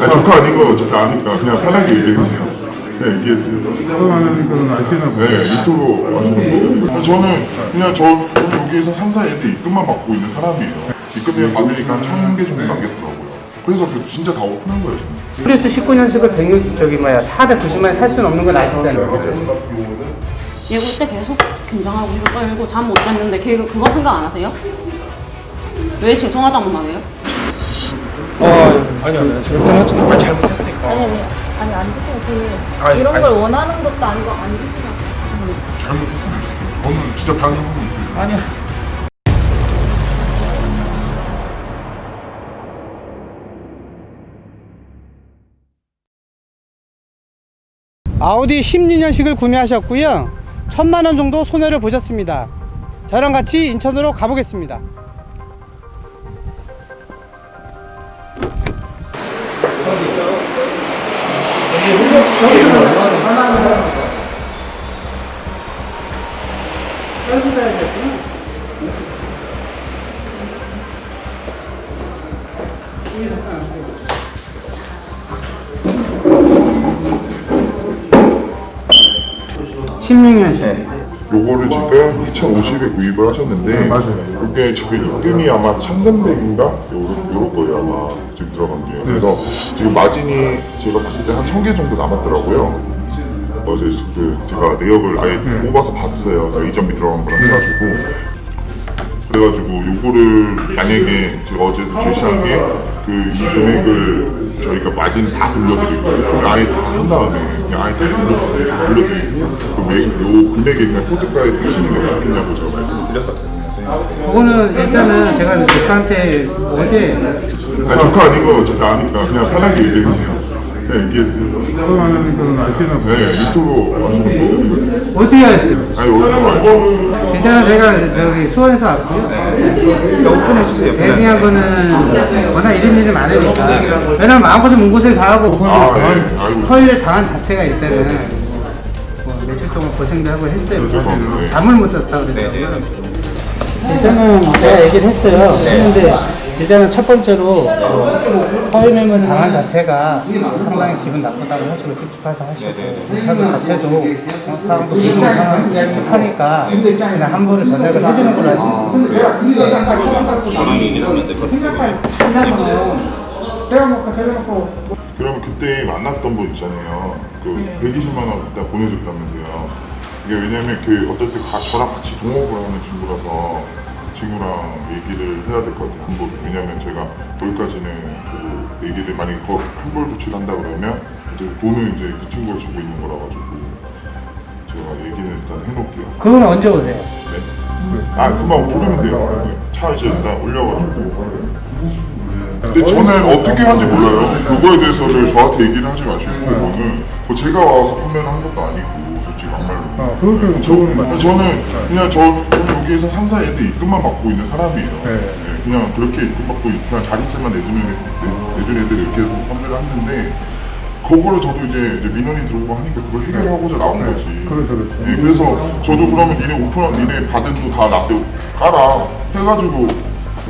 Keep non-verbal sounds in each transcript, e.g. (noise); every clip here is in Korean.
아니, 조카 아닌 거 어차피 아니까 그냥 편하게 얘기해주세요. 네, 얘기해주세요. 하니까 아시나. 네, 유튜브 하시는 거. 저는 그냥 저 여기에서 3, 4애들 입금만 받고 있는 사람이에요. 입금료 받으니까 천개 정도 남겼더라고요. 그래서 그 진짜 다 오픈한 거예요, 저는. 프리우스 19년식을 106 저기 뭐야 490만에 살 수는 없는 건 아시잖아요. 얘올때 계속 긴장하고 계속 떨고 잠 못 잤는데 걔 그거 생각 안 하세요? 왜 죄송하다고만 해요? 아니 아니 잘못했으니까 아니 아니 아니 안 드세요 저희 이런 걸 원하는 것도 아니고 안 드시라고 잘못했으면. 저는 진짜 반성하고 있어요. 아니요. 아우디 16년식을 구매하셨고요. 천만 원 정도 손해를 보셨습니다. 저랑 같이 인천으로 가보겠습니다. 요거를 지금 2,050에 구입을 하셨는데 맞아요. 그게 지금 입금이 아마 1,300인가? 요럴, 요럴 거예요 아마. 지금 들어간 게. 그래서 지금 마진이 제가 봤을 때 한 1,000개 정도 남았더라고요. 어제 그 제가 내역을 아예 뽑아서 봤어요. 제가 이점이 들어간 거랑 해가지고 그래가지고 요거를 만약에 제가 어제도 제시한 게 그 이 금액을 저희가 마진 다 돌려드리고 그 아예 다 한 다음에 그냥 아예 다 돌려- 다 돌려드리고 그 매- 요 금액에 그냥 코드가에 드시는 게 맞겠냐고 제가 말씀을 드렸었거든요. 그거는 일단은 제가 조카한테 어제 아니 조카 아닌 거 어차피 아니까 그냥 편하게 얘기해주세요 네 하니까 아시나 보네. 네 유튜브 하시는 거 어떻게 하셨어요? 아니 원래 말죠 일단은 제가 저기 수원에서 왔고요. 오픈해주세요 제일 중요한 거는 워낙 이런 일이 많으니까. 왜냐면 마음고생 문고생 다 하고 아, 예. 아이고. 서울 당한 자체가 일단은 뭐 며칠 동안 고생도 하고 했어요. 죄송합니다. 네. 잠을 못 잤다 그랬더라고요. 일단은 제가 얘기를 했어요. 했는데 일단은 첫 번째로 어, 허위매물 당한 자체가 상당히 기분 나쁘다고 하시고 찝찝하다 하시고 사도 자체도 어, 사람도 찝찝하니까 그냥 함부로 전액을 해주는 걸로 하시고 그러면 그때 만났던 분 있잖아요. 그 120만 원 일단 보내줬다면서요. 이게 왜냐면 그 어쨌든 가, 저랑 같이 동업을 하는 친구라서 그 친구랑 얘기를 해야 될 것 같아요. 한번 왜냐면 제가 거기까지는 그 얘기를 만약에 거 환불 조치를 한다 그러면 이제 돈은 이제 그 친구가 주고 있는 거라 가지고 제가 얘기는 일단 해놓을게요. 그건 언제 오세요? 네. 아 그만 부르면 돼요. 차 이제 일단 올려가지고. 근데 저는 어떻게 하는지 몰라요. 그거에 대해서는 저한테 얘기를 하지 마시고 그거는 뭐 제가 와서 판매를 한 것도 아니고 막말로. 아, 그렇게 좋은 말. 저는 그냥 저, 저 여기에서 3, 4애들 입금만 받고 있는 사람이에요. 네. 네, 그냥 그렇게 입금 받고 그냥 자릿세만 내주는 내- 내준 애들 이렇게 해서 판매를 했는데 그거를 저도 이제, 이제 민원이 들어오고 하니까 그걸 해결하고자 나온 거지. 그렇죠, 그렇죠. 예, 그래서 저도 그러면 니네 오픈한 니네 받은 거다 나한테 깔아 해가지고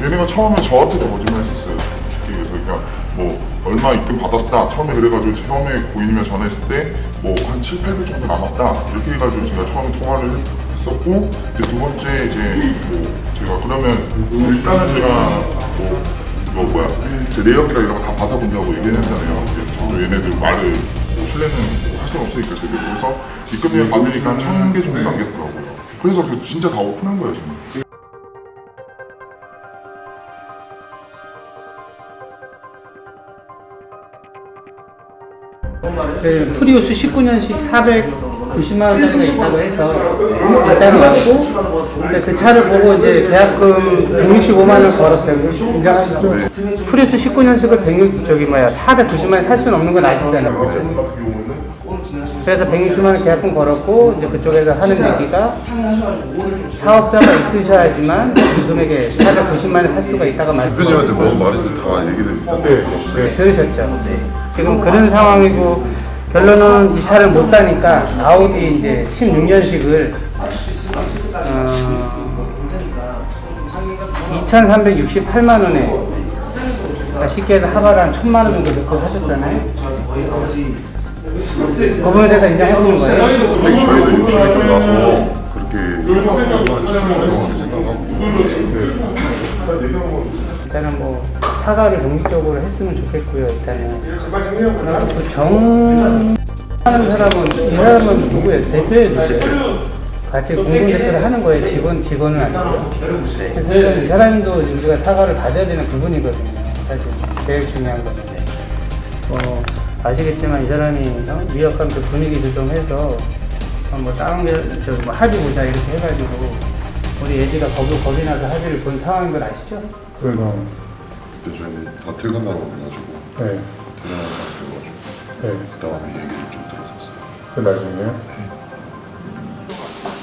얘네가 처음에 저한테도 거짓말 했었어요. 쉽게 얘기해서 그러니까 뭐 얼마 입금 받았다 처음에 그래가지고 처음에 고객님이 전화했을 때 뭐 한 7, 800 정도 남았다 이렇게 해가지고 제가 처음에 통화를 했었고 두 번째 이제 뭐 제가 그러면 일단은 제가 뭐 이거 뭐야 제 내역이랑 이런 거 다 받아본 다고 얘기를 했잖아요. 저도 얘네들 말을 뭐 신뢰는 할 수는 없으니까 그게 그래서 입금료 받으니까 한천개 정도 남겼더라고요. 그래서 그 진짜 다 오픈한 거예요 저는. 그 프리우스 19년식 490만 원짜리가 있다고 해서 일단 왔고 근데 그 차를 보고 이제 계약금 165만 원 걸었어요. 인정하시죠? 프리우스 19년식을 106 저기 뭐야 490만 원에 살 수는 없는 건 아시잖아요. 그래서 160만 원 계약금 걸었고 이제 그쪽에서 하는 얘기가 사업자가 있으셔야지만 그 금액에 490만 원에 살 수가 있다가 말씀. 대표님한테 뭐 말인지 다 일단 들었어요. 네, 들으셨죠? 지금 그런 상황이고 결론은 이 차를 못 사니까 아우디 이제 16년식을 어, 2,368만 원에 그러니까 쉽게 해서 하바를 한 천만 원 정도 넣고 하셨잖아요. 그거에 대해서 인정해 보는 거예요. 근데 저희도 욕심이 좀 나서 그렇게 생각하고 일단은 뭐 사과를 독립적으로 했으면 좋겠고요. 일단은 그리고 또정 하는 사람은 이 사람은 누구예요? 대표예요? 같이 공동 대표를 하는 거예요. 직원 직원은 아니고. 그래서 이 사람도 우리가 사과를 가져야 되는 부분이거든요. 사실 제일 중요한 건데. 어, 아시겠지만 이 사람이 어? 위협감 그 분위기 조정해서 어, 뭐 다른 게저뭐 합의 보자 이렇게 해가지고 우리 예지가 겁이 겁이 나서 합의를 본 상황인 걸 아시죠? 그래서 그 때 저희는 다 퇴근하라고 해가지고 네, 퇴근하라고 해가지고 네. 그 다음에 얘기를 좀 들었었어요 그 나중에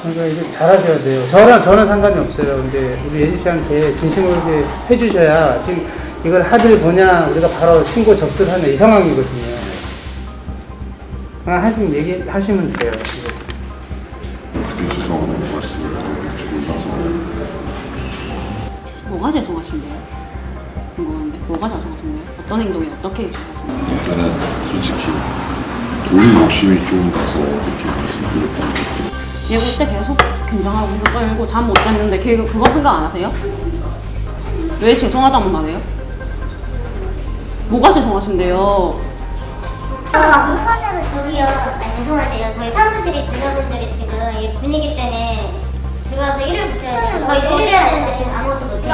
그러니까 이제 잘하셔야 돼요. 저랑 저는 상관이 없어요. 근데 우리 예지 씨한테 진심으로 이렇게 해주셔야 지금 이걸 합의를 보냐 우리가 바로 신고 접수를 하는 이 상황이거든요. 그냥 하시면 얘기 하시면 돼요. 어떻게 죄송하다는 말씀을 드리고 나서 뭐가 죄송하신데요? 뭐가 죄송하신데요? 어떤 행동이 어떻게 죄송하신데요? 일단은 솔직히 돈 욕심이 좀 나서 이렇게 말씀드렸다는 것도 얘올 때 계속 긴장하고 계속 떨고 잠 못 잤는데 걔 그거 생각 안 하세요? 왜 죄송하다고 말해요? 뭐가 죄송하신데요? 아, 인터넷을 저기요. 아, 죄송한데요. 저희 사무실에 직원분들이 지금 이 분위기 때문에 들어와서 일을 보셔야 돼요. 저희 일을 해야 되는데 지금 아무것도 못해요.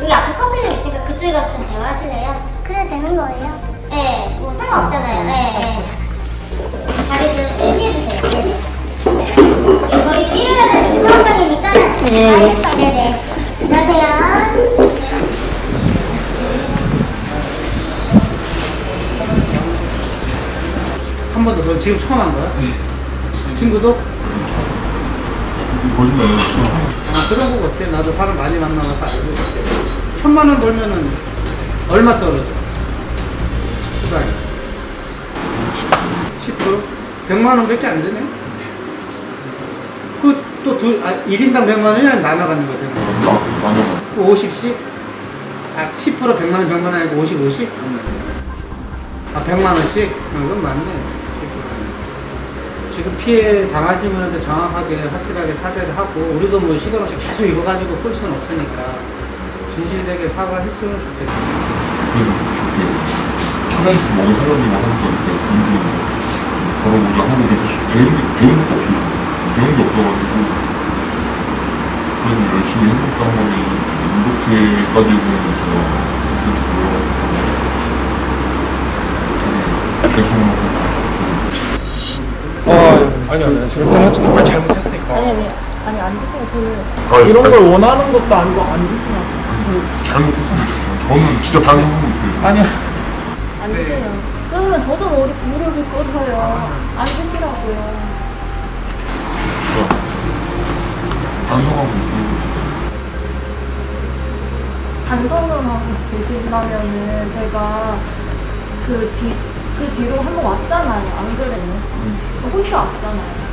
여기 앞에 커피 좀 있으니까 그쪽에 가서 좀 대화하실래요? 그래 되는 거예요? 네, 뭐 상관없잖아요. 네, 네. 자리 좀 얘기해주세요. 네네. 저희 되는 사업장이니까. 네, 네네. 안녕하세요. 한너 지금 처음 한 거야? 친구도? 거짓말 아 그런 거 같아. 나도 사람 많이 만나서 알고 있어. 천만 원 벌면은 얼마 떨어져? 수당이 10%? 100만 원밖에 안 되네. 그 또 두, 아, 1인당 100만 원이랑 나눠가는 거잖아. 나눠 50씩? 아, 10% 100만 원, 100만 원 아니고 50, 50? 아, 100만 원씩? 어, 그건 맞네. 10%. 지금 피해 당하신 분한테 정확하게 확실하게 사죄를 하고 우리도 뭐 시간 없이 계속 이거 가지고 끌 수는 없으니까 진실되게 사과했으면 저기 천연식 먹은 사람이고 하니까 그러니까 공부 걸어보자 하고 계속 배운 게 배운 것도 없어요. 배운 게 없어가지고 그래도 열심히 해볼까 하니 이렇게까지는 제가 되게 죄송하고 아니요, 아니요. 절대 하지 마. 아니, 잘못했으니까. 아니 아니 아니 안 드세요. 저는 아, 이런 아니, 걸 원하는 것도 아니고 안 드시나. 잘못했습니다. 저는 진짜 반성하고 있어요. 아니야. 안 드세요. 그러면 저도 머리 무릎을 꿇어요. 안 드시라고요. 반성하고 있어요. 반성을 하고 계신다면은 제가 그 뒤, 그 뒤로 한 번 왔잖아요. 안 그래요? 저 혼자 왔잖아요.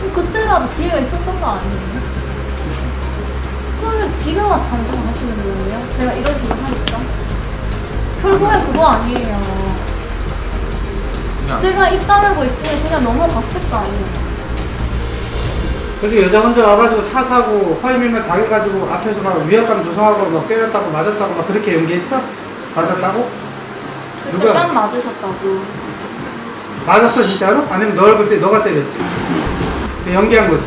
그럼 그때라도 기회가 있었던 거 아니에요? 그러면 지금 와서 반성하시는 거예요? 제가 이런 식으로 하니까? 결국엔 그거 아니에요. 제가 입 다물고 있으면 그냥 넘어갔을 거 아니에요? 그래서 여자 혼자 와가지고 차 사고 허위맹을 당해가지고 앞에서 막 위압감 조성하고 막 때렸다고 맞았다고 막 그렇게 연기했어? 맞았다고? 그때 뺨 맞으셨다고. 맞았어 진짜로? 아니면 너 얼굴 때 너가 때렸지? 연기한 거지.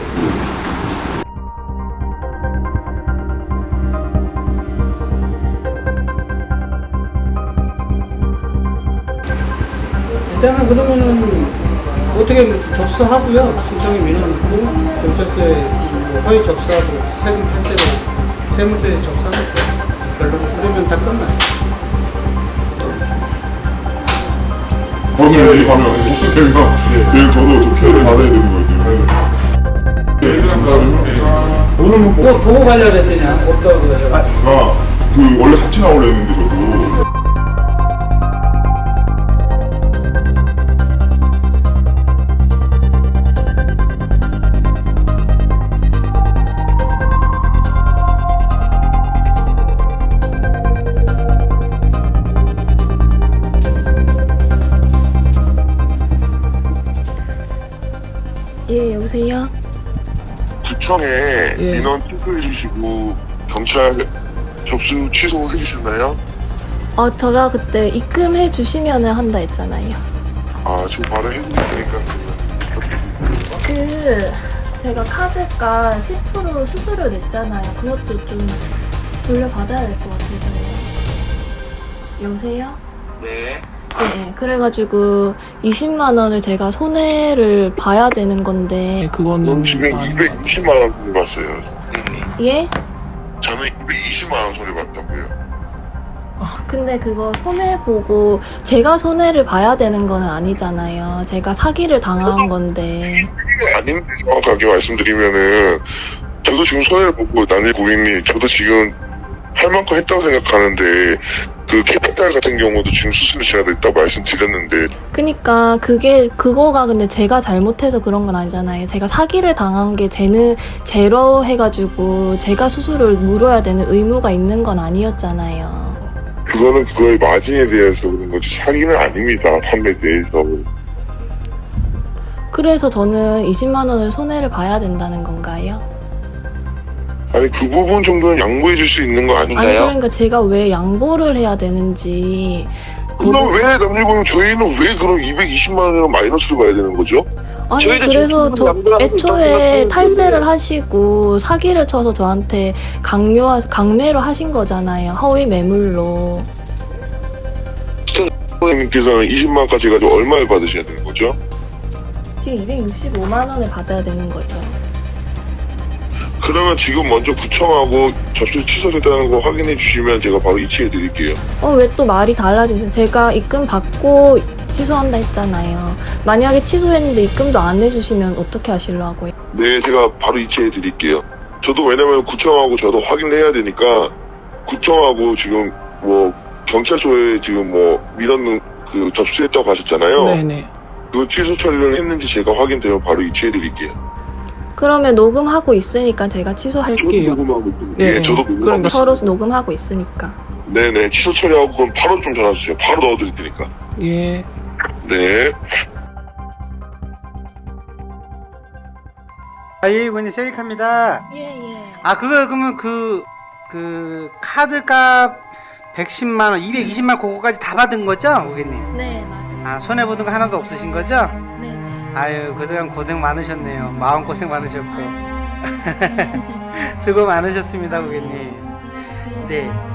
일단은 그러면은 어떻게 뭐 접수하고요. 신청이 민원고 경찰서에 뭐 허위 접수하고 세금 탈세로 세무서에 접수하고 별로 그러면 다 끝났어. 거기에 가면 없을 때가 내일 저도 저 피해를 받아야 되는 거예요. 네, 잠깐만요. 오늘 뭐 보고, 보고 가려고 했더니 없다고 그래서? 제가 그 원래 같이 나오려 했는데 저도 여보세요? 구청에 예. 민원 투표해 주시고 경찰 접수 취소해 주셨나요? 어, 제가 그때 입금해 주시면은 한다 했잖아요. 아 지금 바로 해드릴 테니까 그 제가 카드가 10% 수수료 냈잖아요. 그것도 좀 돌려받아야 될 것 같아서요. 여보세요? 네 네, 네. 그래가지고 20만 원을 제가 손해를 봐야 되는 건데 네, 그거는 지금 아닌 것 같아요. 220만 원 손해 봤어요 음. 예? 저는 220만 원 손해 봤다고요 근데 그거 손해 보고 제가 손해를 봐야 되는 건 아니잖아요. 제가 사기를 당한 건데. 이게 아닌데 정확하게 말씀드리면은 저도 지금 손해를 보고 난일 고객님 저도 지금 할 만큼 했다고 생각하는데 그 캐피탈 같은 경우도 지금 수수료 제가 냈다고 말씀드렸는데 그니까 그게 그거가 근데 제가 잘못해서 그런 건 아니잖아요. 제가 사기를 당한 게 쟤는 제로 해가지고 제가 수수료를 물어야 되는 의무가 있는 건 아니었잖아요. 그거는 그거의 마진에 대해서 그런 거지 사기는 아닙니다 판매에 대해서 그래서 저는 20만 원을 손해를 봐야 된다는 건가요? 아니 그 부분 정도는 양보해 줄 수 있는 거 아니 아닌가요? 그러니까 제가 왜 양보를 해야 되는지 그럼 왜 남일고님 저희는 왜 그럼 220만 원으로 마이너스를 봐야 되는 거죠? 아니 저희도 그래서 지금 저 애초에 탈세를. 하시고 사기를 쳐서 저한테 강요 강매로 하신 거잖아요 허위 매물로 고객님께서는 20만까지 해가지고 얼마를 받으셔야 되는 거죠? 지금 265만 원을 받아야 되는 거죠 그러면 지금 먼저 구청하고 접수 취소됐다는 거 확인해 주시면 제가 바로 이체해 드릴게요. 어 왜 또 말이 달라지세요 제가 입금 받고 취소한다 했잖아요 만약에 취소했는데 입금도 안 해주시면 어떻게 하시려고요 네, 제가 바로 이체해 드릴게요. 저도 왜냐면 구청하고 저도 확인을 해야 되니까 구청하고 지금 뭐 경찰서에 지금 뭐 민원 그 접수했다고 하셨잖아요. 네네. 그 취소 처리를 했는지 제가 확인되면 바로 이체해 드릴게요. 그러면 녹음하고 있으니까 제가 취소할 저도. 녹음하고 있거든요. 네, 예, 저도 녹음하고 그러니까 서로 녹음하고 있으니까 네네, 취소 처리하고 그럼 바로 좀 전화 주세요. 바로 넣어드릴 테니까. 예. 네. 아예 군이 셀카입니다. 예 예. 아 그거 그러면 그, 그 카드값 110만 원, 220만 원 그거까지 다 받은 거죠, 고객님? 네 맞아요. 아 손해 보는 거 하나도 없으신 거죠? 네. 아유 그동안 고생 많으셨네요. 마음 고생 많으셨고 (laughs) 수고 많으셨습니다, 고객님. 네.